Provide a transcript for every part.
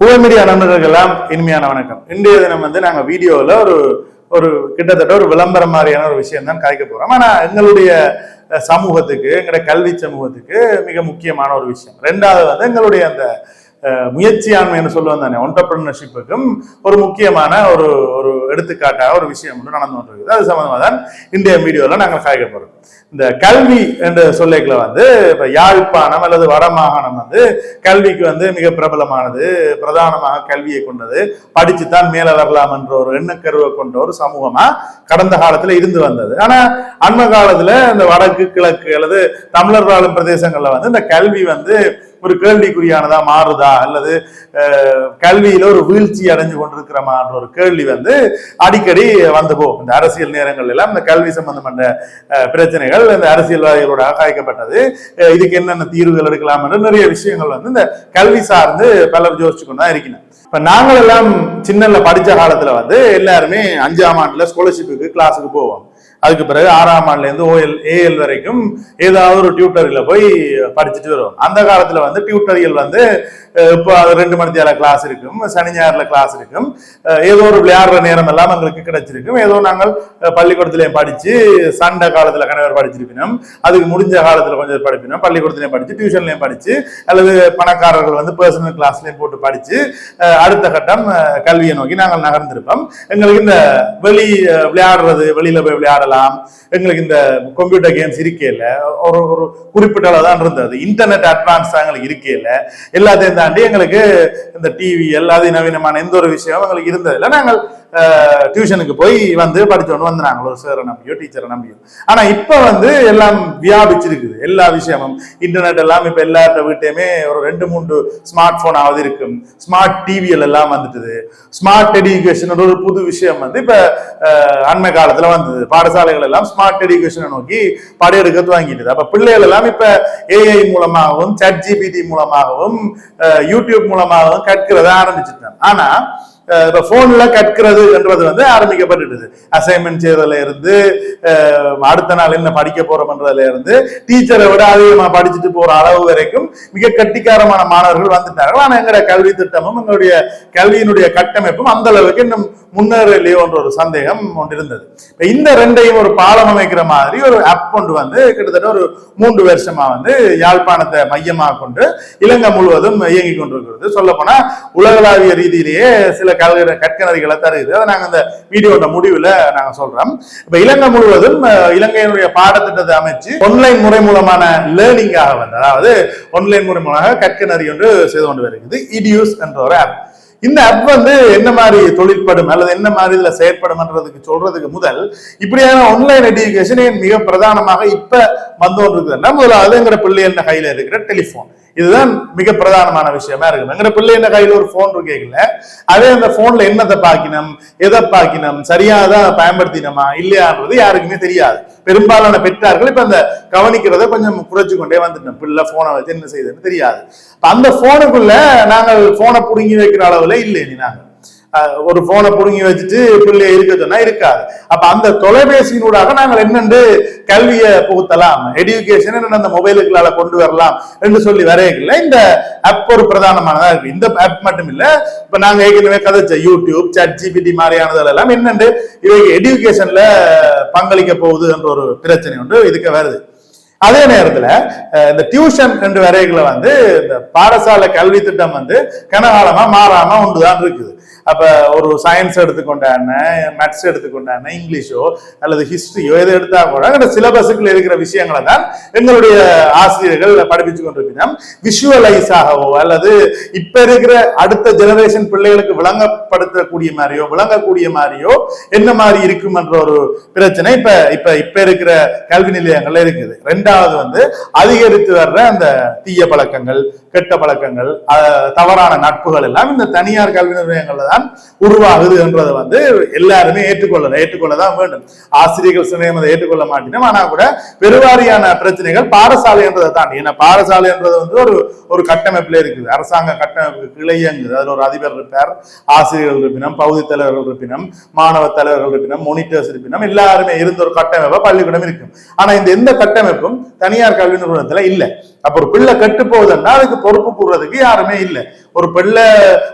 புகழ் மீடியா நண்பர்களுக்கெல்லாம் இனிமையான வணக்கம். இன்றைய தினம் வந்து நாங்கள் வீடியோவில் ஒரு ஒரு கிட்டத்தட்ட ஒரு விளம்பரம் மாதிரியான ஒரு விஷயம் தான் கலைக்க போகிறோம் ஆனால் எங்களுடைய சமூகத்துக்கு எங்களுடைய கல்வி சமூகத்துக்கு மிக முக்கியமான ஒரு விஷயம். ரெண்டாவது வந்து எங்களுடைய அந்த அஹ், முயற்சியாண்மைன்னு சொல்லுவோம் தானே ஒன்டர்பிரினர்ஷிப்புக்கும் ஒரு முக்கியமான ஒரு ஒரு எடுத்துக்காட்டாக ஒரு விஷயம் ஒன்று நடந்து கொண்டிருக்குது. அது சம்மந்தமாக தான் இன்றைய வீடியோவில் நாங்கள் காய்க்க போகிறோம் இந்த கல்வி என்ற சொல்லைக்குள்ள வந்து இப்ப யாழ்ப்பாணம் அல்லது வடமாகாணம் வந்து கல்விக்கு வந்து மிக பிரபலமானது பிரதானமாக கல்வியை கொண்டது. படிச்சுத்தான் மேல வரலாம் என்ற ஒரு எண்ணக்கருவை கொண்ட ஒரு சமூகமா கடந்த காலத்துல இருந்து வந்தது. ஆனா அண்மை காலத்துல இந்த வடக்கு கிழக்கு அல்லது தமிழர் வாழும் பிரதேசங்கள்ல வந்து இந்த கல்வி வந்து ஒரு கேள்விக்குறியானதா மாறுதா அல்லது கல்வியில ஒரு வீழ்ச்சி அடைஞ்சு கொண்டிருக்கிறமான்ற ஒரு கேள்வி வந்து அடிக்கடி வந்து போகும். இந்த அரசியல் நேரங்கள் எல்லாம் இந்த கல்வி சம்பந்தப்பட்ட பிரச்சனை பிரச்சனைகள் இந்த அரசியல்வாதிகளோட ஆகாய்க்கப்பட்டது. இதுக்கு என்னென்ன தீர்வுகள் எடுக்கலாம் என்று நிறைய விஷயங்கள் வந்து இந்த கல்வி சார்ந்து பலர் யோசிச்சு கொண்டு தான் இருக்கணும் இப்ப நாங்கள் எல்லாம் சின்னல படிச்ச காலத்துல வந்து எல்லாருமே அஞ்சாம் ஆண்டுல ஸ்காலர்ஷிப்புக்கு கிளாஸுக்கு போவோம். அதுக்கு பிறகு ஆறாம் ஆண்டுல இருந்து ஓஎல் ஏஎல் வரைக்கும் ஏதாவது ஒரு டியூட்டரியில போய் படிச்சுட்டு வருவோம். அந்த காலத்துல வந்து டியூட்டரியல் வந்து இப்போ அது ரெண்டு மணி நேரம் கிளாஸ் இருக்கும். சனி ஞாயிறுல கிளாஸ் இருக்கும். ஏதோ ஒரு விளையாடுற நேரம் எல்லாம் எங்களுக்கு கிடைச்சிருக்கும். ஏதோ நாங்கள் அஹ், படித்து படிச்சு சண்டை காலத்தில் கணவர் படிச்சிருப்பினோம் அதுக்கு முடிஞ்ச காலத்தில் கொஞ்சம் படிப்பினோம் பள்ளிக்கூடத்திலையும் படிச்சு டியூஷன்லையும் படித்து அல்லது பணக்காரர்கள் வந்து பர்சனல் கிளாஸ்லையும் போட்டு படிச்சு அடுத்த கட்டம் கல்வியை நோக்கி நாங்கள் நகர்ந்திருப்போம். எங்களுக்கு இந்த வெளி விளையாடுறது வெளியில போய் விளையாடலாம். எங்களுக்கு இந்த கம்ப்யூட்டர் கேம்ஸ் இருக்கேல ஒரு ஒரு குறிப்பிட்ட அளவு தான் இருந்தது இன்டர்நெட் அட்வான்ஸ் எங்களுக்கு இருக்கேல எல்லாத்தையும் தாண்டி எங்களுக்கு இந்த டிவி எல்லாத்தையும் நவீனமான எந்த ஒரு விஷயம் எங்களுக்கு இருந்ததில்லை. நாங்கள் டியூஷனுக்கு போய் வந்து படிச்சோன்னு வந்தாங்களோ ஒரு சாரை நம்பியோ டீச்சரை நம்பியோ. ஆனால் இப்போ வந்து எல்லாம் வியாபிச்சிருக்குது. எல்லா விஷயமும். இன்டர்நெட் எல்லாம் இப்போ எல்லார்ட்ட வீட்டையுமே ஒரு ரெண்டு மூன்று ஸ்மார்ட் ஃபோன் ஆகுது இருக்கும் ஸ்மார்ட் டிவிஎல் எல்லாம் வந்துட்டுது. ஸ்மார்ட் எஜுகேஷன் ஒரு புது விஷயம் வந்து இப்போ அண்மை காலத்தில் வந்தது. பாடசாலைகள் எல்லாம் ஸ்மார்ட் எடுக்கேஷனை நோக்கி படையெடுக்க துவங்கிட்டுது அப்போ பிள்ளைகள் எல்லாம் இப்போ ஏஐ மூலமாகவும் சட் ஜிபிடி மூலமாகவும் யூடியூப் மூலமாகவும் கற்கிறத ஆரம்பிச்சுட்டாங்க. ஆனால் இப்போ ஃபோனில் கற்கிறது என்றது வந்து ஆரம்பிக்கப்பட்டுடுது அசைன்மெண்ட் செய்யறதுல இருந்து அடுத்த நாள் என்ன படிக்க போறோம்ன்றதுல இருந்து டீச்சரை விட அதிகமாக படிச்சுட்டு போகிற அளவு வரைக்கும் மிக கட்டிக்காரமான மாணவர்கள் வந்துட்டார்கள். ஆனால் எங்களுடைய கல்வி திட்டமும் எங்களுடைய கல்வியினுடைய கட்டமைப்பும் அந்த அளவுக்கு இன்னும் முன்னேறலையோ என்ற ஒரு சந்தேகம் ஒன்று இருந்தது. இப்போ இந்த ரெண்டையும் ஒரு பாலம் அமைக்கிற மாதிரி ஒரு ஆப் கொண்டு வந்து கிட்டத்தட்ட ஒரு மூன்று வருஷமா வந்து யாழ்ப்பாணத்தை மையமாக கொண்டு இலங்கை முழுவதும் இயங்கி கொண்டிருக்கிறது. சொல்லப்போனால் உலகளாவிய ரீதியிலேயே சில கல்கிற கற்க நதிகளை தருகிறது. அதை நாங்க அந்த வீடியோட முடிவுல நாங்க சொல்றோம். இப்ப இலங்கை முழுவதும் இலங்கையினுடைய பாடத்திட்டத்தை அமைச்சு ஆன்லைன் முறை மூலமான லேர்னிங்காக வந்து அதாவது ஆன்லைன் முறை மூலமாக கற்கனரி ஒன்று செய்து கொண்டு வருகிறது. இடியூஸ் என்ற ஒரு ஆப் இந்த ஆப் வந்து என்ன மாதிரி தொழிற்படும் அல்லது என்ன மாதிரி இதில் செயற்படும்ன்றதுக்கு சொல்றதுக்கு முதல் இப்படியான ஆன்லைன் எஜுகேஷன் மிக பிரதானமாக இப்ப வந்து கொண்டிருக்குதுன்னா முதலாவது எங்கிற பிள்ளைகள் கையில இருக்கிற டெலிஃபோன் இதுதான் மிக பிரதானமான விஷயமா இருக்கும் எங்க பிள்ளை என்ன கையில ஒரு போன் இருக்கீங்கல்ல அதே அந்த போன்ல என்னத்தை பாக்கினம் எதை பாக்கினம் சரியாதான் பயன்படுத்தினோமா இல்லையான்றது யாருக்குமே தெரியாது. பெரும்பாலான பெற்றார்கள் இப்ப அந்த கவனிக்கிறத கொஞ்சம் குறைச்சு கொண்டே வந்துட்டோம். பிள்ளை போனை வச்சு என்ன செய்யுதுன்னு தெரியாது. அந்த போனுக்குள்ள நாங்கள் போனை புடுங்கி வைக்கிற அளவுல இல்லை நீ நாங்கள். ஒரு போனை புடுங்கி வச்சுட்டு பிள்ளைய இருக்க சொன்னா இருக்காது. அப்ப அந்த தொலைபேசியினூடாக நாங்கள் என்னென்று கல்வியை புகுத்தலாம் எடுகேஷன் என்னென்ன அந்த மொபைலுக்குள்ளால கொண்டு வரலாம் என்று சொல்லி வரையில இந்த ஆப் ஒரு பிரதானமானதா இருக்கு. இந்த ஆப் மட்டும் இல்ல இப்ப நாங்க ஏற்கனவே கதைச்ச யூடியூப் சட் ஜிபிடி மாதிரியானதுல எல்லாம் என்னென்று இவைக்கு எடுகேஷன்ல பங்களிக்க போகுது என்ற ஒரு பிரச்சனை ஒன்று இதுக்கு வருது. அதே நேரத்துல இந்த டியூஷன் ரெண்டு வரைகளை வந்து இந்த பாடசாலை கல்வி திட்டம் வந்து கனகாலமா மாறாம உண்டுதான் இருக்குது. அப்ப ஒரு சயின்ஸ் எடுத்துக்கொண்டான மேத்ஸ் எடுத்துக்கொண்டான இங்கிலீஷோ அல்லது ஹிஸ்டரியோ எது எடுத்தா கூட அந்த சிலபஸுக்குள்ள இருக்கிற விஷயங்களை தான் எங்களுடைய ஆசிரியர்கள் படிப்பிச்சு கொண்டிருக்கிறோம் விஷுவலைஸ் ஆகவோ அல்லது இப்ப இருக்கிற அடுத்த ஜெனரேஷன் பிள்ளைகளுக்கு விளங்கப்படுத்தக்கூடிய மாதிரியோ விளங்கக்கூடிய மாதிரியோ என்ன மாதிரி இருக்கும் என்ற ஒரு பிரச்சனை இப்ப இப்ப இப்ப இருக்கிற கல்வி நிலையங்கள்ல இருக்குது. ரெண்டு ரெண்டாவது வந்து அதிகரித்து வர்ற அந்த தீய பழக்கங்கள் கெட்ட பழக்கங்கள் தவறான நட்புகள் எல்லாம் இந்த தனியார் கல்வி நிலையங்கள்ல தான் உருவாகுது என்றதை வந்து எல்லாருமே ஏற்றுக்கொள்ளல ஏற்றுக்கொள்ளதான் வேண்டும். ஆசிரியர்கள் சிலையம் அதை ஏற்றுக்கொள்ள மாட்டேன். ஆனா கூட பெருவாரியான பிரச்சனைகள் பாடசாலை என்றதை தாண்டி ஏன்னா பாடசாலை என்றது வந்து ஒரு ஒரு கட்டமைப்புல இருக்குது. அரசாங்க கட்டமைப்பு கிளையங்குது அதுல ஒரு அதிபர் இருப்பார். ஆசிரியர்கள் இருப்பினம் பகுதி தலைவர்கள் இருப்பினம் மாணவ தலைவர்கள் இருப்பினம் மொனிட்டர்ஸ் இருப்பினம் எல்லாருமே இருந்த ஒரு கட்டமைப்பா பள்ளிக்கூடம் இருக்கும். ஆனா இந்த எந்த கட்டமைப்பும் தனியார் கல்வி நிறுவனத்துல இல்ல. அப்ப ஒரு பிள்ளை கட்டு போகுதுன்னா அதுக்கு பொறுப்பு கூறுறதுக்கு யாருமே இல்லை. ஒரு பிள்ளை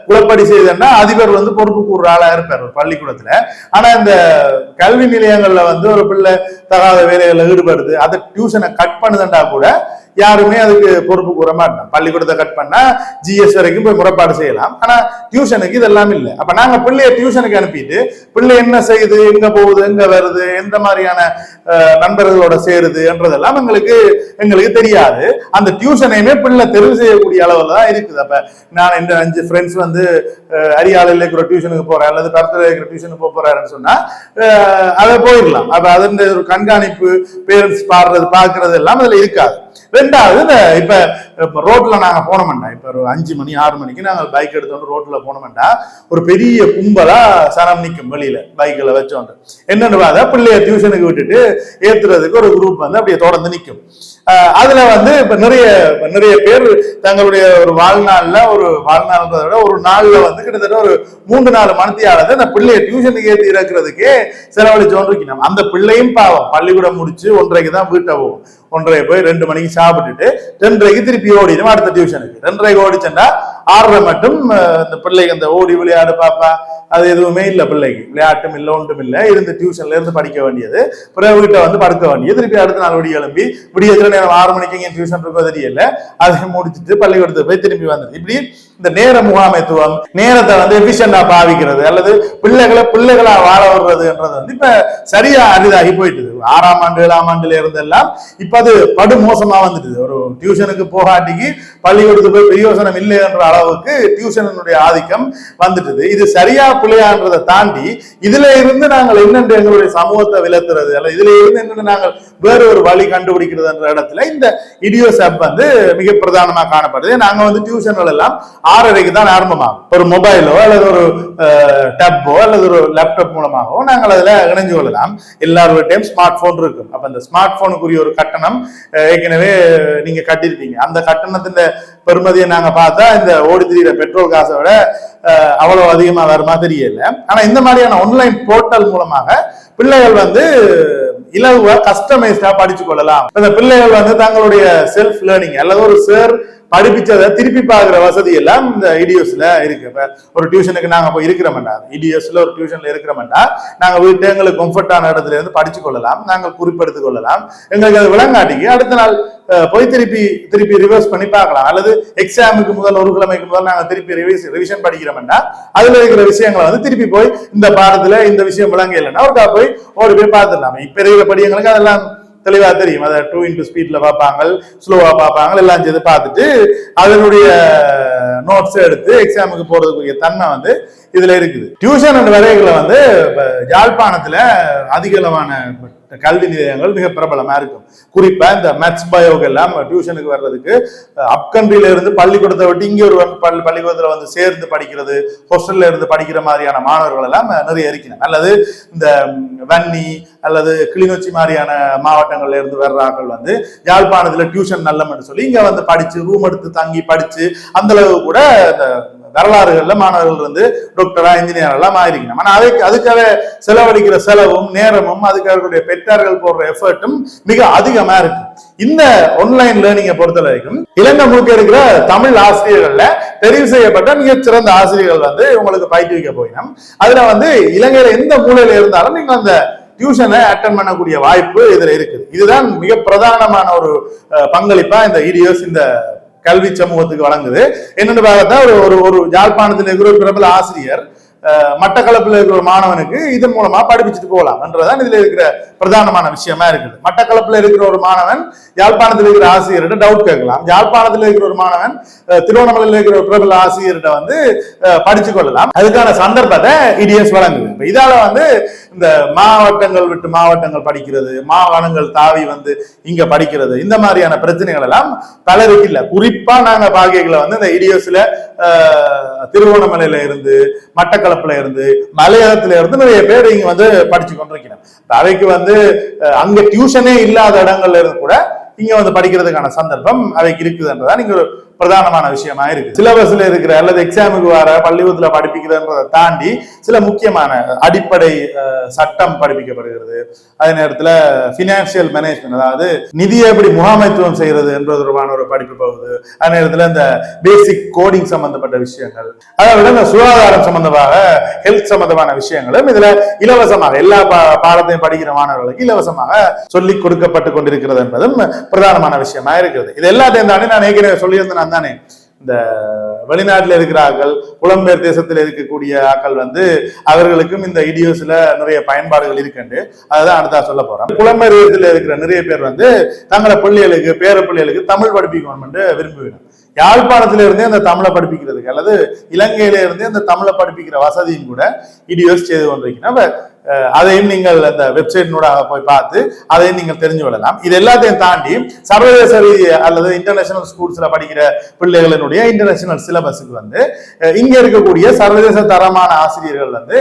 குளப்படி செய்யுதுன்னா அதிபர் வந்து பொறுப்பு கூறுற ஆளா இருப்பார் ஒரு பள்ளிக்கூடத்துல. ஆனா இந்த கல்வி நிலையங்கள்ல வந்து ஒரு பிள்ளை தகாத வேலைகள்ல ஈடுபடுது அதை டியூஷனை கட் பண்ணுதுண்டா கூட யாருமே அதுக்கு பொறுப்பு கூற மாட்டோம் பள்ளிக்கூடத்தை கட் பண்ணா ஜிஎஸ் வரைக்கும் போய் முறைப்பாடு செய்யலாம். ஆனா டியூஷனுக்கு இதெல்லாம் இல்லை. அப்ப நாங்க பிள்ளைய டியூஷனுக்கு அனுப்பிட்டு பிள்ளை என்ன செய்யுது எங்க போகுது எங்க வருது எந்த மாதிரியான நண்பர்களோட சேருது என்றதெல்லாம் எங்களுக்கு எங்களுக்கு தெரியாது. அந்த அந்த டியூஷனையுமே பிள்ளை தெரிவு செய்யக்கூடிய அளவில் தான் இருக்குது. அப்ப நான் இந்த அஞ்சு ஃப்ரெண்ட்ஸ் வந்து அரியாலையில் இருக்கிற டியூஷனுக்கு போறேன் அல்லது பரத்தில் இருக்கிற டியூஷனுக்கு போக போறாருன்னு சொன்னா அதை போயிடலாம். அப்ப அதன் ஒரு கண்காணிப்பு பேரண்ட்ஸ் பாடுறது பார்க்கறது எல்லாம் அதுல இருக்காது. ரெண்டாவது இந்த இப்ப இப்ப ரோட்ல நாங்க போனோம்டா. இப்ப ஒரு அஞ்சு மணி ஆறு மணிக்கு நாங்க பைக் எடுத்தோண்டு ரோட்ல போனோம்டா. ஒரு பெரிய கும்பலா சரம் நிற்கும் வெளியில பைக்கில் வச்சோண்டு. என்னன்னு பார்த்தா பிள்ளைய டியூஷனுக்கு விட்டுட்டு ஏத்துறதுக்கு ஒரு குரூப் வந்து அப்படியே தொடர்ந்து நிற்கும் அஹ் அதுல வந்து இப்ப நிறைய நிறைய பேர் தங்களுடைய ஒரு வாழ்நாள்ல ஒரு வாழ்நாள்ன்றதை விட ஒரு நாள்ல வந்து கிட்டத்தட்ட ஒரு மூன்று நாலு மணத்தியாளர் அந்த பிள்ளைய டியூஷனுக்கு ஏற்றி இறக்குறதுக்கே செலவழிச்சோன்னு இருக்கணும் அந்த பிள்ளையும் பாவம் பள்ளிக்கூடம் முடிச்சு ஒன்றரைக்கு தான் வீட்டை போகும். ஒன்றரை போய் ரெண்டு மணிக்கு சாப்பிட்டுட்டு ரெண்டரைக்கு திருப்பி ஓடிடும் அடுத்த டியூஷனுக்கு ரெண்டரைக்கு ஓடிச்சேன்னா ஆறரை மட்டும் இந்த பிள்ளைக்கு அந்த ஓடி விளையாடு பாப்பா அது எதுவுமே இல்லை பிள்ளைக்கு. விளையாட்டும் இல்லை ஒன்றும் இல்லை. இருந்து டியூஷன்ல இருந்து படிக்க வேண்டியது. பிறகு வீட்டை வந்து படுக்க வேண்டியது. திருப்பி அடுத்த நாள் விடிய எழும்பி விடியத்துல நேரம் ஆறு மணிக்கு இங்கே டியூஷன் இருக்கோ தெரியல. அதை முடிச்சுட்டு பள்ளிக்கூடத்துக்கு போய் திரும்பி வந்தது. இப்படி இந்த நேர முகாமைத்துவம் நேரத்தை வந்து எஃபிஷியண்டா பாவிக்கிறது அல்லது பிள்ளைகளை பிள்ளைகளா வாழ விடுறதுன்றது வந்து இப்ப சரியா அரிதாகி போயிட்டுது. ஆறாம் ஆண்டு ஏழாம் ஆண்டுல இருந்தெல்லாம் இப்ப அது படு மோசமா வந்துட்டுது. ஒரு டியூஷனுக்கு போகாட்டிக்கு பள்ளிக்கூடத்துக்கு போய் பிரயோசனம் இல்லைன்ற அளவுக்கு டியூஷனுடைய ஆதிக்கம் வந்துட்டுது. இது சரியா பிள்ளையான்றதை தாண்டி இதுல இருந்து நாங்கள் என்னென்று எங்களுடைய சமூகத்தை விலத்துறது அல்ல இதுல இருந்து என்னென்ன நாங்கள் வேற ஒரு வழி கண்டுபிடிக்கிறதுன்ற இடத்துல இந்த இடியோஸ் ஆப் வந்து மிக பிரதானமாக காணப்படுது. நாங்கள் வந்து டியூஷன்கள் எல்லாம் ஆறரைக்கு தான் ஆரம்பமாகும். ஒரு மொபைலோ அல்லது ஒரு டப்போ அல்லது ஒரு லேப்டாப் மூலமாகவோ நாங்கள் அதில் இணைஞ்சு கொள்ளலாம். எல்லாருடையும் ஸ்மார்ட் போன் இருக்கும். அப்போ அந்த ஸ்மார்ட் போனுக்குரிய ஒரு கட்டணம் ஏற்கனவே நீங்கள் கட்டியிருப்பீங்க அந்த கட்டணத்தின் பெருமதியை நாங்கள் பார்த்தா இந்த ஓடி திரியிற பெட்ரோல் காசை விட அவ்வளோ அதிகமாக வருமா தெரியல. ஆனால் இந்த மாதிரியான ஆன்லைன் போர்ட்டல் மூலமாக பிள்ளைகள் வந்து இலகுவா கஸ்டமைஸ்டா படிச்சு கொள்ளலாம் அந்த பிள்ளைகள் வந்து தங்களுடைய செல்ஃப் லேர்னிங் அல்லது ஒரு சேர் படிப்பிச்சதை திருப்பி பார்க்குற வசதி எல்லாம் இந்த இடியோஸ்ல இருக்கு. இப்போ ஒரு டியூஷனுக்கு நாங்கள் போய் இருக்கிறோம்டா இடியோஸ்ல ஒரு டியூஷன்ல இருக்கிறோம்டா நாங்கள் வீட்டு எங்களுக்கு கம்ஃபர்டான இடத்துல இருந்து படிச்சு கொள்ளலாம். நாங்கள் குறிப்பெடுத்துக் கொள்ளலாம். எங்களுக்கு அது விளங்காட்டிக்கு அடுத்த நாள் போய் திருப்பி திருப்பி ரிவர்ஸ் பண்ணி பார்க்கலாம். அல்லது எக்ஸாமுக்கு முதல் ஒரு கிழமைக்கு முதல் நாங்கள் திருப்பி ரிவிஸ் ரிவிஷன் படிக்கிறோம்னா அதில் இருக்கிற விஷயங்களை வந்து திருப்பி போய் இந்த பாடத்தில் இந்த விஷயம் விளங்க இல்லைன்னா ஒருக்கா போய் ஓடி போய் பார்த்துடலாம். இப்போ இருக்கிற படியங்களுக்கு அதெல்லாம் தெளிவாக தெரியும். அதை டூ இன்டூ ஸ்பீட்ல பார்ப்பாங்க ஸ்லோவா பார்ப்பாங்க எல்லாம் செய்து பார்த்துட்டு அதனுடைய நோட்ஸ் எடுத்து எக்ஸாமுக்கு போறதுக்குரிய தன்மை வந்து இதுல இருக்குது. டியூஷன் அண்ட் வேலைகளை வந்து யாழ்ப்பாணத்துல அதிக அதிகளவான கல்வி நிலையங்கள் மிக பிரபலமா இருக்கும். குறிப்பா இந்த மேத்ஸ் பயோக்கு எல்லாம் டியூஷனுக்கு வர்றதுக்கு அப்கண்ட்ரியில இருந்து பள்ளிக்கூடத்தை விட்டு இங்க ஒரு பள்ளி பள்ளிக்கூடத்துல வந்து சேர்ந்து படிக்கிறது ஹோஸ்டல்ல இருந்து படிக்கிற மாதிரியான மாணவர்கள் எல்லாம் நிறைய இருக்கணும். அல்லது இந்த வன்னி அல்லது கிளிநொச்சி மாதிரியான மாவட்டங்கள்ல இருந்து வர்றார்கள் வந்து யாழ்ப்பாணத்துல டியூஷன் நல்லம்னு சொல்லி இங்க வந்து படிச்சு ரூம் எடுத்து தங்கி படிச்சு அந்த அளவு கூட இந்த வரலாறுகள்ல மாணவர்கள் வந்து டாக்டரா இன்ஜினியர் எல்லாம் ஆயிருக்கணும். ஆனால் அதுக்கு அதுக்காக செலவழிக்கிற செலவும் நேரமும் அதுக்கு அவர்களுடைய பெற்றார்கள் போடுற எஃபர்ட்டும் மிக அதிகமா இருக்கு. இந்த ஆன்லைன் லேர்னிங்கை பொறுத்த வரைக்கும் இலங்கை முழுக்க இருக்கிற தமிழ் ஆசிரியர்கள்ல தெரிவு செய்யப்பட்ட மிகச்சிறந்த ஆசிரியர்கள் வந்து உங்களுக்கு பயிற்றுவிக்க போயினோம் அதுல வந்து இலங்கையில எந்த மூலையில இருந்தாலும் நீங்க அந்த டியூஷனை அட்டன் பண்ணக்கூடிய வாய்ப்பு இதுல இருக்குது. இதுதான் மிக பிரதானமான ஒரு பங்களிப்பா இந்த இடியோஸ் இந்த கல்வி சமூகத்துக்கு வழங்குது. என்னென்னு பார்த்தா ஒரு ஒரு ஒரு யாழ்ப்பாணத்தில் இருக்கிற பிரபல ஆசிரியர் மட்டக்களப்பில் இருக்கிற ஒரு மாணவனுக்கு இதன் மூலமா படிப்பிச்சுட்டு போகலாம்ன்றதான் இதுல இருக்கிற பிரதானமான விஷயமா இருக்குது. மட்டக்களப்பில் இருக்கிற ஒரு மாணவன் யாழ்ப்பாணத்தில் இருக்கிற ஆசிரியர்கிட்ட டவுட் கேட்கலாம். யாழ்ப்பாணத்தில் இருக்கிற ஒரு மாணவன் திருவண்ணாமலையில் இருக்கிற ஒரு பிரபல ஆசிரியர்கிட்ட வந்து படிச்சு கொள்ளலாம். அதுக்கான சந்தர்ப்பத்தை இடிஎஸ் வழங்குது. இப்போ இதால வந்து இந்த மாவட்டங்கள் விட்டு மாவட்டங்கள் படிக்கிறது மாகாணங்கள் தாவி வந்து இங்க படிக்கிறது இந்த மாதிரியான பிரச்சனைகள் எல்லாம் பலருக்கு இல்லை. குறிப்பா நாங்க பாகியங்களை வந்து இந்த இடிஎஸ்ல திருவோணமலையில இருந்து மட்டக்களப்புல இருந்து மலையாளத்துல இருந்து நிறைய பேர் இங்க வந்து படிச்சு கொண்டிருக்கிறேன் அவைக்கு வந்து அஹ், அங்க டியூஷனே இல்லாத இடங்கள்ல இருந்து கூட இங்க வந்து படிக்கிறதுக்கான சந்தர்ப்பம் அவைக்கு இருக்குதுன்றதா நீங்க ஒரு பிரதானமான விஷயமா இருக்கு சிலபஸ்ல இருக்கிற அல்லது எக்ஸாமுக்கு வர பள்ளிக்கூடத்துல படிப்பிக்கிறதுன்றதை தாண்டி சில முக்கியமான அடிப்படை சட்டம் படிப்பிக்கப்படுகிறது. அதே நேரத்துல பினான்சியல் மேனேஜ்மெண்ட் அதாவது நிதியை எப்படி முகாமைத்துவம் செய்யறது என்பது தொடர்பான ஒரு படிப்பு போகுது. அதே நேரத்துல இந்த பேசிக் கோடிங் சம்பந்தப்பட்ட விஷயங்கள் அதை விட இந்த சுகாதாரம் சம்பந்தமாக ஹெல்த் சம்பந்தமான விஷயங்களும் இதுல இலவசமாக எல்லா பா- பாடத்தையும் படிக்கிற மாணவர்களுக்கு இலவசமாக சொல்லிக் கொடுக்கப்பட்டு கொண்டிருக்கிறது என்பதும் பிரதானமான விஷயமா இருக்கிறது இது எல்லாத்தையும் தாண்டி நான் ஏற்கனவே சொல்லியிருந்தேன் காரணம் தானே இந்த வெளிநாட்டில் இருக்கிற ஆக்கள் புலம்பெயர் தேசத்தில் இருக்கக்கூடிய ஆக்கள் வந்து அவர்களுக்கும் இந்த இடியோஸில் நிறைய பயன்பாடுகள் இருக்குண்டு அதுதான் அடுத்தா சொல்ல போறேன் புலம்பெயர் தேசத்தில் இருக்கிற நிறைய பேர் வந்து தங்களை பிள்ளைகளுக்கு பேர பிள்ளைகளுக்கு தமிழ் படிப்பிக்கணும்னு விரும்புகிறோம் யாழ்ப்பாணத்திலிருந்தே அந்த தமிழை படிப்பிக்கிறதுக்கு அல்லது இலங்கையிலிருந்தே அந்த தமிழை படிப்பிக்கிற வசதியும் கூட இடியோஸ் செய்து கொண்டிருக்கணும் அப்ப அதையும் நீங்கள் அந்த வெப்சைட்டினூடாக போய் பார்த்து அதையும் நீங்கள் தெரிஞ்சு கொள்ளலாம். இது எல்லாத்தையும் தாண்டி சர்வதேச அல்லது இன்டர்நேஷனல் ஸ்கூல்ஸில் படிக்கிற பிள்ளைகளினுடைய இன்டர்நேஷனல் சிலபஸுக்கு வந்து இங்கே இருக்கக்கூடிய சர்வதேச தரமான ஆசிரியர்கள் வந்து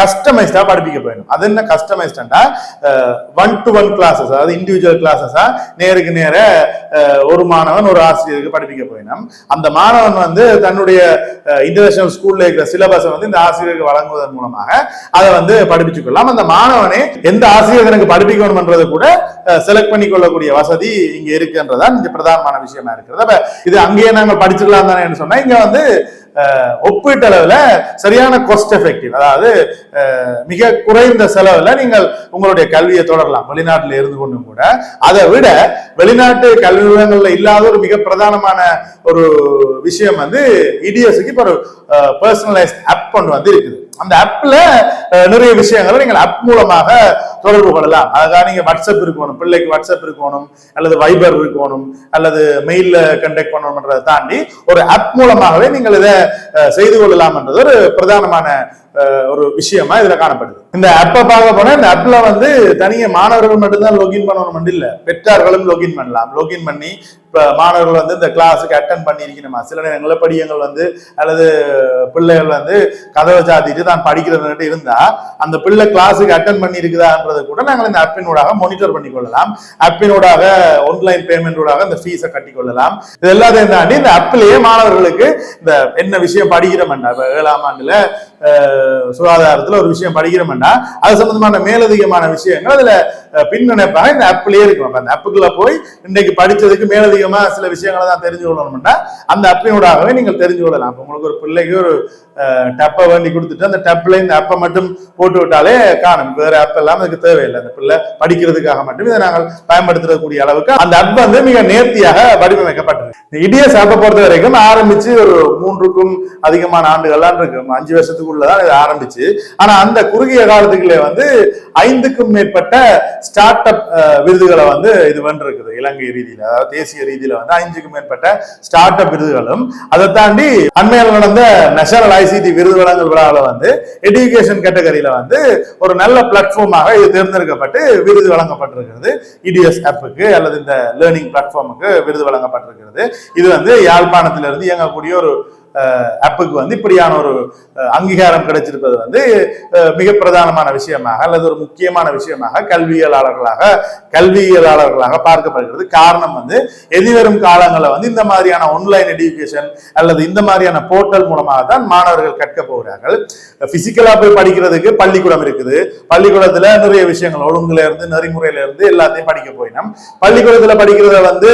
கஸ்டமைஸ்டாக படிப்பிக்க போயிடும். அது என்ன கஸ்டமைஸ்டா ஒன் டு ஒன் கிளாஸஸ் அதாவது இண்டிவிஜுவல் கிளாஸஸாக நேருக்கு நேர ஒரு மாணவன் ஒரு ஆசிரியருக்கு படிப்பிக்க போயிடும். அந்த மாணவன் வந்து தன்னுடைய இன்டர்நேஷனல் ஸ்கூலில் இருக்கிற சிலபஸை வந்து இந்த ஆசிரியருக்கு வழங்குவதன் மூலமாக அதை வந்து படிப்பிச்சுக்கொள்ளலாம். அந்த மாணவனே எந்த ஆசிரியர் எனக்கு படிப்பிக்கணும்ன்றதை கூட செலக்ட் பண்ணி கொள்ளக்கூடிய வசதி இங்க இருக்குன்றதான் இங்க பிரதானமான விஷயமா இருக்கிறது. அப்ப இது அங்கேயே நாங்கள் படிச்சுக்கலாம் தானே சொன்னா இங்க வந்து ஒப்பீட்டு ஒப்பீட்டளவுல சரியான காஸ்ட் எஃபெக்டிவ் அதாவது மிக குறைந்த செலவுல நீங்கள் உங்களுடைய கல்வியை தொடரலாம். வெளிநாட்டில் இருந்து கொண்டும் கூட. அதை விட வெளிநாட்டு கல்வி நிறுவனங்கள்ல இல்லாத ஒரு மிக பிரதானமான ஒரு விஷயம் வந்து இடிஎஸ்க்கு இப்போ ஒரு பர்சனலைஸ்ட் ஆப் ஒன்று வந்து இருக்குது. அந்த ஆப்ல நிறைய விஷயங்களை நீங்கள் ஆப் மூலமாக தொடர்பு கொள்ளலாம். அதுக்காக நீங்க வாட்ஸ்அப் இருக்கணும் பிள்ளைக்கு வாட்ஸ்அப் இருக்கணும் அல்லது வைபர் இருக்கணும் அல்லது மெயில்ல கண்டக்ட் பண்ணணும்ன்றதை தாண்டி ஒரு ஆப் மூலமாகவே நீங்கள் இதை செய்து செய்து கொள்ளலாம்ன்றது ஒரு பிரதானமான ஒரு விஷயமா இதுல காணப்படுது. இந்த ஆப்பை பார்க்க போனா இந்த ஆப்பில் வந்து தனியாக மாணவர்கள் மட்டும்தான் லொகின் பண்ணணும் இல்லை பெற்றார்களும் லொகின் பண்ணலாம். லொகின் பண்ணி இப்போ மாணவர்கள் வந்து இந்த கிளாஸுக்கு அட்டன் பண்ணியிருக்கணுமா? சில நேரங்களில் படியங்கள் வந்து அல்லது பிள்ளைகள் வந்து கதவை சாத்திட்டு தான் படிக்கிறதுன்ட்டு இருந்தா அந்த பிள்ளை கிளாஸுக்கு அட்டன் பண்ணியிருக்குதான்றதை கூட நாங்கள் இந்த ஆப்பினூடாக மானிட்டர் பண்ணி கொள்ளலாம் ஆப்பினூடாக ஆன்லைன் பேமெண்டூடாக இந்த ஃபீஸை கட்டிக்கொள்ளலாம். இது எல்லாத்தையும் தாண்டி இந்த ஆப்பிலேயே மாணவர்களுக்கு இந்த என்ன விஷயம் படிக்கிறோம்னா இப்போ ஏழாம் ஆண்டில் சுகாதாரத்தில் ஒரு விஷயம் படிக்கிறோம்னா அது சம்பந்தமான மேலதிகமான விஷயங்கள் அதுல பின் நினைப்பாங்க இந்த ஆப்லயே இருக்கும். அந்த ஆப்புக்குள்ள போய் இன்னைக்கு படிச்சதுக்கு மேலதிகமா சில விஷயங்களை தான் தெரிஞ்சு கொள்ளணும்னா அந்த ஆப்பினூடாகவே நீங்கள் தெரிஞ்சு கொள்ளலாம். உங்களுக்கு ஒரு பிள்ளைக்கு ஒரு டப்பை வேண்டி கொடுத்துட்டு அந்த டப்பில் இந்த ஆப்பை மட்டும் போட்டு விட்டாலே காணும். வேற ஆப் எல்லாம் அதுக்கு தேவையில்லை. அந்த பிள்ளை படிக்கிறதுக்காக மட்டும். இதை நாங்கள் பயன்படுத்தக்கூடிய அளவுக்கு அந்த ஆப் வந்து மிக நேர்த்தியாக வடிவமைக்கப்பட்டது இந்த இடிஎஸ் ஆப்பை பொறுத்த வரைக்கும் ஆரம்பிச்சு ஒரு மூன்றுக்கும் அதிகமான ஆண்டுகள்லாம் இருக்கும் அஞ்சு வருஷத்துக்குள்ளதான் இது ஆரம்பிச்சு. ஆனா அந்த குறுகிய காலத்துக்குள்ளே வந்து ஐந்துக்கும் மேற்பட்ட ஸ்டார்ட் அப் விருதுகளை வந்து இது வென்றிருக்குது இலங்கை ரீதியில அதாவது தேசிய ரீதியில வந்து ஐந்துக்கும் மேற்பட்ட ஸ்டார்ட் அப் விருதுகளும். அதை தாண்டி அண்மையில் நடந்த நேஷனல் ஐசிடி விருது வழங்கல் விழாவில் வந்து எஜுகேஷன் கேட்டகரியில வந்து ஒரு நல்ல பிளாட்ஃபார்மாக இது தேர்ந்தெடுக்கப்பட்டு விருது வழங்கப்பட்டிருக்கிறது. இடிஎஸ் ஆப்புக்கு அல்லது இந்த லேர்னிங் பிளாட்ஃபார்முக்கு விருது வழங்கப்பட்டிருக்கிறது. இது வந்து யாழ்ப்பாணத்திலிருந்து இயங்கக்கூடிய ஒரு ஆப்புக்கு வந்து இப்படியான ஒரு அங்கீகாரம் கிடைச்சிருப்பது வந்து மிக பிரதானமான விஷயமாக அல்லது ஒரு முக்கியமான விஷயமாக கல்வியலாளர்களாக கல்வியலாளர்களாக பார்க்கப்படுகிறது. காரணம் வந்து எதிர்வரும் காலங்களில் வந்து இந்த மாதிரியான ஆன்லைன் எஜுகேஷன் அல்லது இந்த மாதிரியான போர்ட்டல் மூலமாக தான் மாணவர்கள் கற்க போகிறார்கள். பிசிக்கலாக போய் படிக்கிறதுக்கு பள்ளிக்கூடம் இருக்குது. பள்ளிக்கூடத்தில் நிறைய விஷயங்கள் ஒழுங்குல இருந்து நெறிமுறையில இருந்து எல்லாத்தையும் படிக்க போயினோம். பள்ளிக்கூடத்தில் படிக்கிறத வந்து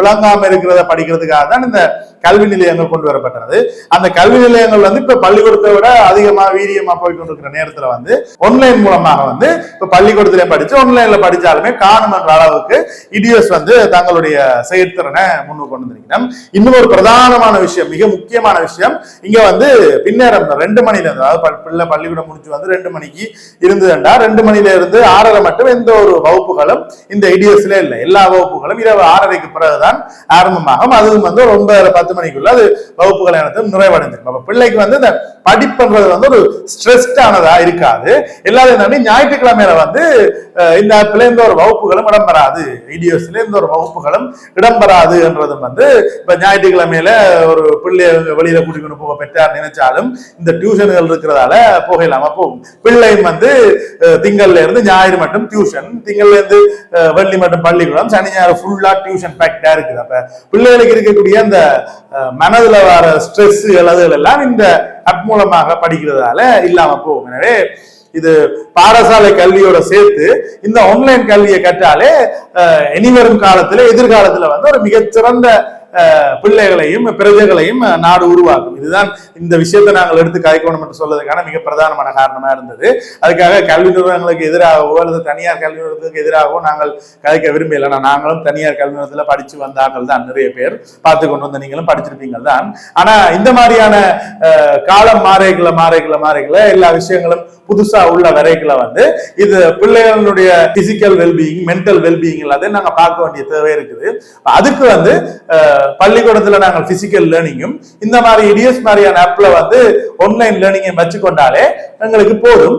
விளங்காமல் இருக்கிறத படிக்கிறதுக்காக தான் இந்த கல்வி நிலையங்கள் கொண்டு வரப்பட்டது. அந்த கல்வி நிலையங்கள் வந்து இப்ப பள்ளிக்கூடத்தை விட அதிகமா வீரியமா போய் கொண்டிருக்கிற நேரத்துல வந்து ஆன்லைன் மூலமாக வந்து இப்ப பள்ளிக்கூடத்திலே படிச்சு ஆன்லைன்ல படிச்சாலுமே காணுமன்ற அளவுக்கு இடியோஸ் வந்து தங்களுடைய செயற்திறனை முன்னு கொண்டு வந்திருக்கிறோம் இன்னும் ஒரு பிரதானமான விஷயம் மிக முக்கியமான விஷயம் இங்க வந்து பின்னேரம் ரெண்டு மணில இருந்து அதாவது பிள்ளை பள்ளிக்கூடம் முடிச்சு வந்து ரெண்டு மணிக்கு இருந்ததுண்டா. ரெண்டு மணில இருந்து ஆறரை மட்டும் எந்த ஒரு வகுப்புகளும் இந்த இடியோஸ்ல இல்லை. எல்லா வகுப்புகளும் இரவு ஆறரைக்கு பிறகுதான் ஆரம்பமாகும். அதுவும் வந்து ஒரு ஒன்பதரை பத்து மணிக்குள்ள அது வகுப்புகள் அனைத்தும் நிறைவடைஞ்சிருக்கும் அப்ப பிள்ளைக்கு வந்து இந்த படிப்புன்றது வந்து ஒரு ஸ்ட்ரெஸ்டானதா இருக்காது. எல்லாரும் தாண்டி ஞாயிற்றுக்கிழமையில வந்து இந்த ஆப்ல எந்த ஒரு வகுப்புகளும் இடம்பெறாது. இடியோஸ்ல எந்த ஒரு வகுப்புகளும் இடம்பெறாது என்றதும் வந்து இப்ப ஞாயிற்றுக்கிழமையில ஒரு பிள்ளை வெளியில கூட்டிக்கொண்டு போக பெற்றார் நினைச்சாலும் இந்த டியூஷன்கள் இருக்கிறதால போகலாம போகும். பிள்ளையும் வந்து திங்கள்ல இருந்து ஞாயிறு மட்டும் டியூஷன் திங்கள்ல இருந்து வெள்ளி மட்டும் பள்ளிக்கூடம் சனி ஞாயிறு ஃபுல்லா டியூஷன் பேக்டா இருக்குது. அப்ப பிள்ளைகளுக்கு இருக்கக்கூடிய அந்த மனதுல வர ஸ்ட்ரெஸ் இலதுகள் எல்லாம் இந்த அப் மூலமாக படிக்கிறதால இல்லாம போகும். எனவே இது பாடசாலை கல்வியோட சேர்த்து இந்த ஆன்லைன் கல்வியை கற்றாலே இனிவரும் காலத்துல எதிர்காலத்துல வந்து ஒரு மிகச்சிறந்த பிள்ளைகளையும் பிரஜைகளையும் நாடு உருவாக்கும். இதுதான் இந்த விஷயத்தை நாங்கள் எடுத்து காய்க்கணும் என்று சொல்வதற்கான மிக பிரதானமான காரணமா இருந்தது. அதுக்காக கல்வி நிறுவனங்களுக்கு எதிராகவோ அல்லது தனியார் கல்வி நிறுவனத்துக்கு எதிராகவோ நாங்கள் கதைக்க விரும்பல ஆனா நாங்களும் தனியார் கல்வி நிறுவனத்துல படிச்சு வந்தார்கள் தான் நிறைய பேர். பார்த்து கொண்டு வந்த நீங்களும் படிச்சிருப்பீங்க தான். ஆனா இந்த மாதிரியான காலம் மாறைகளை மாறைகளை மாறைகளை எல்லா விஷயங்களும் புதுசா உள்ள வரைகளை வந்து இது பிள்ளைகளுடைய பிசிக்கல் வெல்பீயிங் மென்டல் வெல்பீயிங் எல்லாத்தையும் நாங்கள் பார்க்க வேண்டிய தேவை இருக்குது. அதுக்கு வந்து பள்ளிக்கூடத்துல நாங்கள் பிசிக்கல் லேர்னிங்கும் இந்த மாதிரி இடியஸ் மாதிரியான ஆப்ல வந்து ஆன்லைன் லேர்னிங்கை வச்சுக்கொண்டாலே எங்களுக்கு போதும்.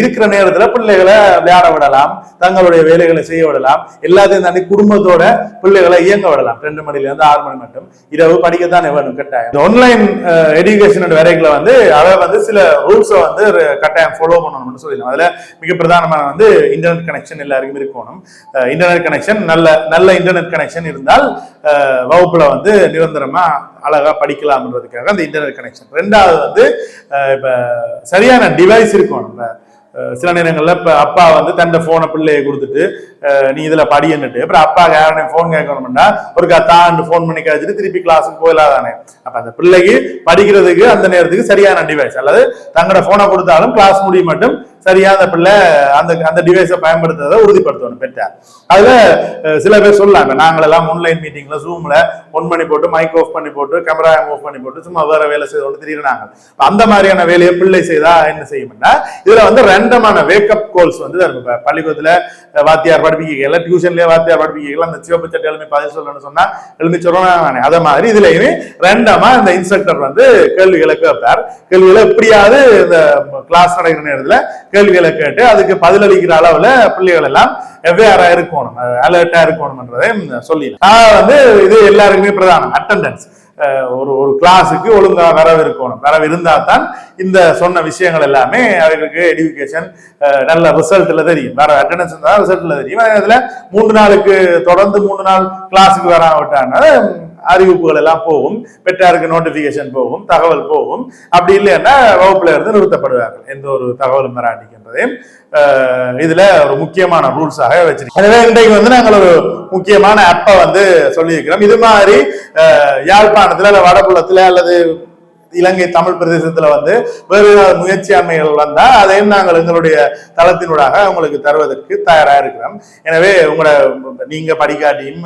இருக்கிற நேரத்துல பிள்ளைகளை விளையாட விடலாம் தங்களுடைய வேலைகளை செய்ய விடலாம் எல்லாத்தையும் தாண்டி குடும்பத்தோட பிள்ளைகளை இயங்க விடலாம். ரெண்டு மணில இருந்து ஆறு மணி மட்டும். இரவு படிக்கத்தானே வேணும் கட்டாயம். ஆன்லைன் எஜுகேஷன் வரைகளை வந்து அதை வந்து சில ரூல்ஸை வந்து ஒரு கட்டாயம் ஃபாலோ பண்ணணும்னு சொல்லிடலாம் அதுல மிக பிரதானமான வந்து இன்டர்நெட் கனெக்ஷன் எல்லாருக்கும் இருக்கணும். இன்டர்நெட் கனெக்ஷன் நல்ல நல்ல இன்டர்நெட் கனெக்ஷன் இருந்தால் வகுப்புல வந்து நிரந்தரமா அழகா படிக்கலாம்ன்றதுக்காக அந்த இன்டர்நெட் கனெக்ஷன் ரெண்டாவது வந்து இப்ப சரியான டிவைஸ் இருக்கணும். இப்ப, சில நேரங்களில் இப்போ அப்பா வந்து தன் ஃபோனை பிள்ளையை கொடுத்துட்டு நீ இதில் படியன்னுட்டு அப்புறம் அப்பா யாரும் ஃபோன் கேட்கணும்னா ஒரு தான் ஃபோன் பண்ணி கேச்சுட்டு திருப்பி கிளாஸுக்கு போயிடலாதானே. அப்போ அந்த பிள்ளைக்கு படிக்கிறதுக்கு அந்த நேரத்துக்கு சரியான டிவைஸ் அல்லது தங்களோட ஃபோனை கொடுத்தாலும் கிளாஸ் முடிய மட்டும் சரியா அந்த பிள்ளை அந்த அந்த டிவைஸை பயன்படுத்துறதை உறுதிப்படுத்தணும் பெற்றார் அதுல சில பேர் சொல்லாங்க நாங்களெல்லாம் ஆன்லைன் மீட்டிங்ல ஜூம்ல ஒன் பண்ணி போட்டு மைக் ஆஃப் பண்ணி போட்டு கேமரா ஆஃப் பண்ணி போட்டு சும்மா வேற வேலை செய்து கொண்டு திரியிறாங்க. அந்த மாதிரியான வேலையை பிள்ளை செய்தா என்ன செய்யும்னா இதுல வந்து ரெண்டமான வேக்கப் கோல்ஸ் வந்து பள்ளிக்கூடத்துல வாத்தியார் படிப்பிக்கல டியூஷன்லயே வாத்தியார் படிப்பிக்கல அந்த சிவப்பு சட்டை எழுப்பி பதில் சொல்லணும்னு சொன்னா எழுப்பி சொல்லணும் அதே மாதிரி இதுலயுமே ரெண்டமா இந்த இன்ஸ்ட்ரக்டர் வந்து கேள்விகளை கேட்பார். கேள்விகளை எப்படியாவது இந்த கிளாஸ் நடக்கிற நேரத்துல கேள்விகளை கேட்டு அதுக்கு பதிலளிக்கிற அளவுல பிள்ளைகள் எல்லாம் எவ்வேறா இருக்கணும் அலர்ட்டா இருக்கணும்ன்றதை சொல்லி நான் வந்து இது எல்லாருக்குமே பிரதானம். அட்டெண்டன்ஸ் ஒரு ஒரு கிளாஸுக்கு ஒழுங்காக வரவு இருக்கணும். வரவு இருந்தால் தான் இந்த சொன்ன விஷயங்கள் எல்லாமே அவர்களுக்கு எடுக்கேஷன் நல்ல ரிசல்ட்டில் தெரியும். வேற அட்டெண்டன்ஸ் இருந்தால் ரிசல்ட்டில் தெரியும். அதில் மூன்று நாளுக்கு தொடர்ந்து மூணு நாள் கிளாஸுக்கு வராம விட்டாங்கன்னா அறிவிப்புகள் எல்லாம் போகும் பெற்றாருக்கு நோட்டிபிகேஷன் போகும் தகவல் போகும். அப்படி இல்லைன்னா வகுப்புல இருந்து நிறுத்தப்படுவார்கள். எந்த ஒரு தகவலும் வராட்டிக்கின்றதையும் இதுல ஒரு முக்கியமான ரூல்ஸாக வச்சிருக்கோம். எனவே இன்றைக்கு வந்து நாங்கள் ஒரு முக்கியமான ஆப்பை வந்து சொல்லியிருக்கிறோம். இது மாதிரி யாழ்ப்பாணத்துல அல்ல வடபுலத்துல அல்லது இலங்கை தமிழ் பிரதேசத்துல வந்து வேறு ஏதாவது அமைகள் வந்தா அதையும் நாங்கள் எங்களுடைய தளத்தினூடாக உங்களுக்கு தருவதற்கு தயாரா இருக்கிறோம். எனவே உங்களோட நீங்க படிக்காட்டியும்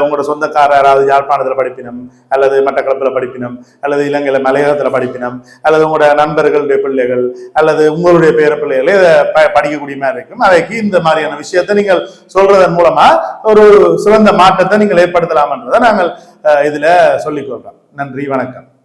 உங்களோட சொந்தக்காரர் யாராவது யாழ்ப்பாணத்துல படிப்பினம் அல்லது மட்டக்களப்புல படிப்பினம் அல்லது இலங்கையில மலையகத்துல படிப்பினம் அல்லது உங்களோட நண்பர்களுடைய பிள்ளைகள் அல்லது உங்களுடைய பேர பிள்ளைகளை இதை ப- படிக்கக்கூடிய மாதிரி இருக்கும். அதைக்கு இந்த மாதிரியான விஷயத்தை நீங்கள் சொல்றதன் மூலமா ஒரு சிறந்த மாற்றத்தை நீங்கள் ஏற்படுத்தலாம்ன்றதை நாங்கள் இதுல சொல்லிக் கொள்றோம் நன்றி வணக்கம்.